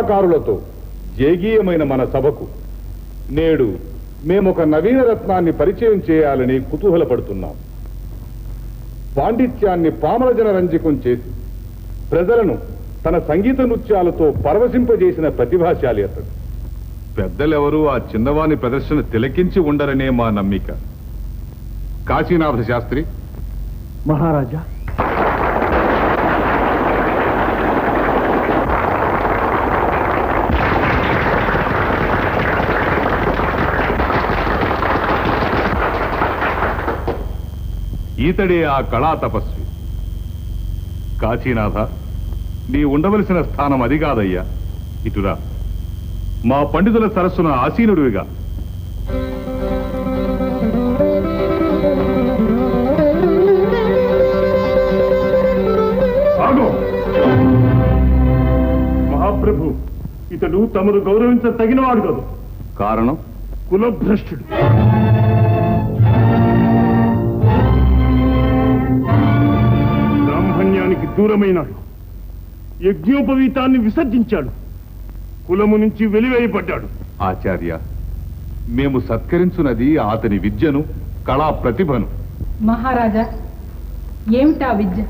కళాకారులతో జేగీయమైన మన సభకు నేడు మేమొక నవీన రత్నాన్ని పరిచయం చేయాలని కుతూహలపడుతున్నాం. పాండిత్యాన్ని పామరజన రంజకం చేసి ప్రజలను తన సంగీత నృత్యాలతో పరవశింపజేసిన ప్రతిభాశాలి అతడు. పెద్దలెవరూ ఆ చిన్నవాని ప్రదర్శన తిలకించి ఉండరనే మా నమ్మిక. కాశీనాథ శాస్త్రి మహారాజా ఈతడే ఆ కళా తపస్వి. కాశీనాథ నీ ఉండవలసిన స్థానం అది కాదయ్యా. ఇటురా మా పండితుల సరస్సున ఆసీనుడివిగా. మహాప్రభు ఇతడు తమరు గౌరవించ తగినవాడు కాదు. కారణం? కులభ్రష్టుడు. దూరమైనాడు యజ్ఞోపవీతాన్ని విసర్జించాడు. కులము నుంచి వెలివేయబడ్డాడు. ఆచార్య మేము సత్కరించున్నది అతని విద్యను కళా ప్రతిభను. మహారాజా ఏమిటా విద్య?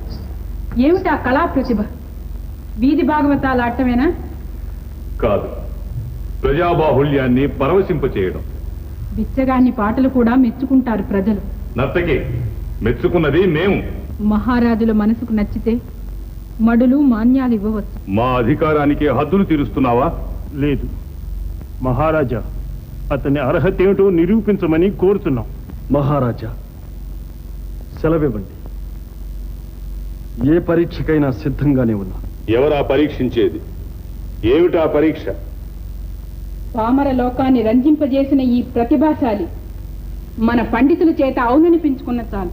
ఏమిటా కళా ప్రతిభ? వీధి భాగవతాలు ఆడటమేనా? కాదు. ప్రజాబాహుళ్యాన్ని పరవశింపచేయడం. బిచ్చగాన్ని పాటలు కూడా మెచ్చుకుంటారు ప్రజలు. నర్తకి మెచ్చుకున్నది మేము. మహారాజుల మనసుకు నచ్చితే మడులు మాన్యాలు ఇవ్వవచ్చు మా అధికారానికి హద్దులు తీరుస్తున్నావా? లేదు. మహారాజా అతని అర్హత ఏమిటో నిరూపించమని కోరుతున్నాం. మహారాజా సెలవివ్వండి. ఏ పరీక్షకైనా సిద్ధంగానే ఉన్నా. ఎవరా పరీక్షించేది? ఏమిటా పరీక్ష? పామర లోకాన్ని రంజింపజేసిన ఈ ప్రతిభాశాలి మన పండితుల చేత అవుననిపించుకున్న చాలు.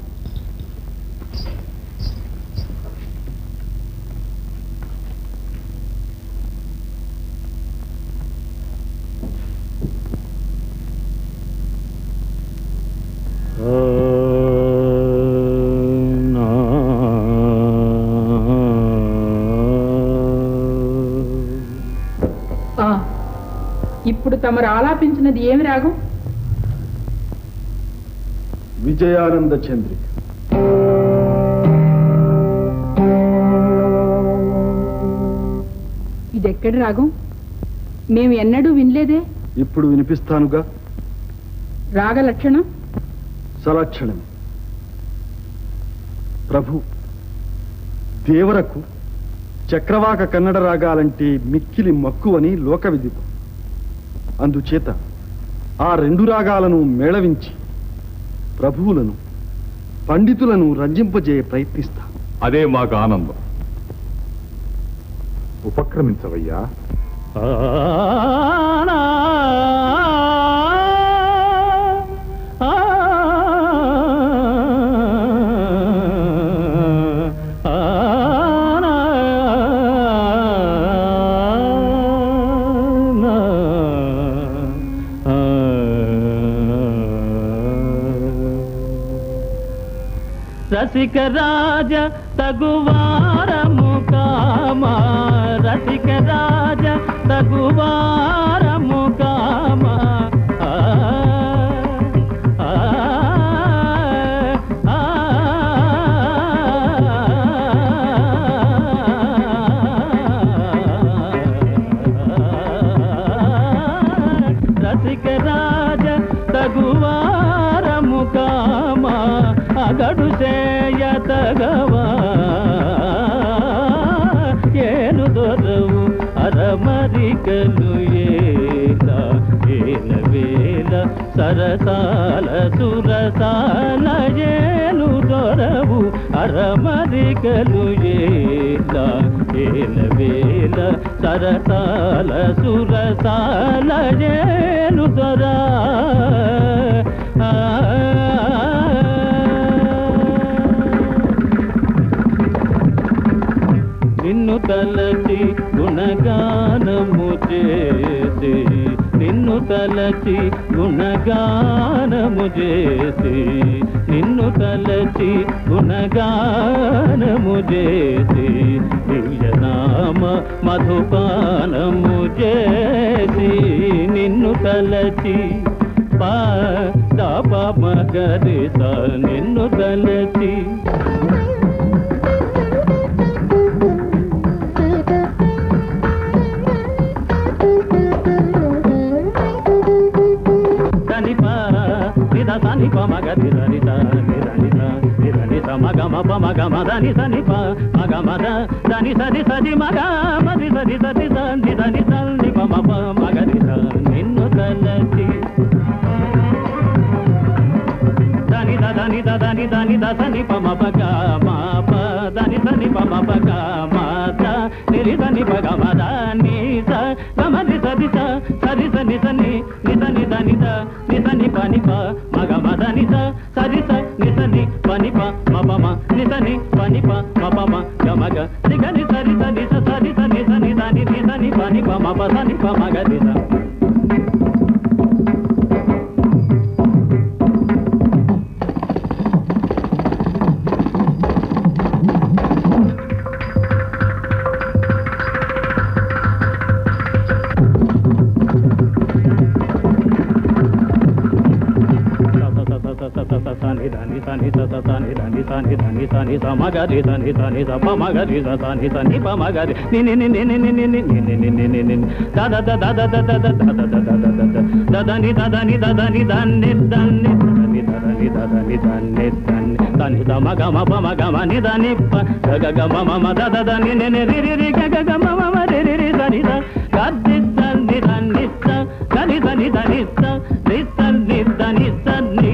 ఆలాపించినది ఏమి రాగం? విజయానంద చంద్రిక. ఇది ఎక్కడి రాగం? మేము ఎన్నడూ వినలేదే? ఇప్పుడు వినిపిస్తానుగా. రాగ లక్షణం? సలక్షణం. ప్రభు దేవరకు చక్రవాక కన్నడ రాగాలంటే మిక్కిలి మక్కువని లోక విదితం అందుచేత ఆ రెండు రాగాలను మేళవించి ప్రభువులను పండితులను రంజింపజేయ ప్రయత్నిస్తా అదే మాకు ఆనందం ఉపక్రమించవయ్యా రసిక రాజ తగువారము కామ. రసిక రాజ తగువారము కామ. రసిక రాజ తగువారము కామ. అగడు చేయతగవా ఏను దొరవు అరమరికలు ఏల ఏల వేల సరసాల సురసాల ఏను దొరవు అరమరికలు ఏల ఏల వేల సరసాల సురసాల ఏను దొరా? నిన్ను తలచి గుణగానము చేసి నిన్ను తలచి గుణగానము చేసి నిన్ను తలచి గుణగానము చేసి దివ్యనామ మధుపానము చేసి నిన్ను తలచి పా దాప మగరిస నిన్ను తలచి సనిప మగ నిద నిద నిద నిద నిద మగ మప మగ మద ని సనిప మగ మద దని సది సది మగ మది సది సది సది దని సని ప మప మగ నిద నిన్ను తలచి దని ద దని ద దని దని ద సని ప గ ప దని సని ప గ ద నిరి ప గ ని స ని స సరిత స నిత నిత నిత నిత నిప నిప మగ ని నిత సరిత ని సా ని సా ని సా ని సా మగ రి సా ని సా ని సా ప మగ రి సా సా ని సా ని ప మగ రి ని ని ని ని ని ని ని ని ని ని ని ని ని ద ద ద ద ద ద ద ద ద ద ద ద ద ద ద ద ని ద ద ని ద ద ని ద ని ద ని ని ద ని ద ని ద ని ద ని ద ని ద మ గ మ ప మ గ మ ని ద ని ప గ గ గ మ మ మ ద ద ద ని ని ని రి రి రి గ గ గ మ మ మ రి రి రి ద ని ద గ ది ద ని ద ని ద ద ని ద ని ద ని ద ని ద ని ద ని ద ని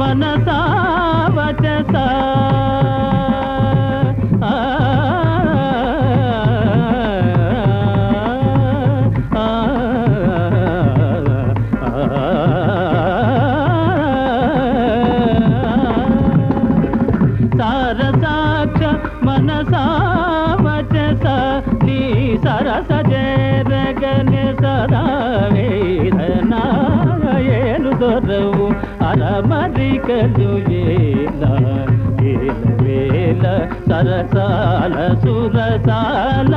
సారసాక్ష మనసావచస ఆ, ఆ, సారసాక్ష నీ సరస జరగని సదా వేదనాయను దొరవు అరమరికలు ఏల ఏల వేల సరసాల సురసాల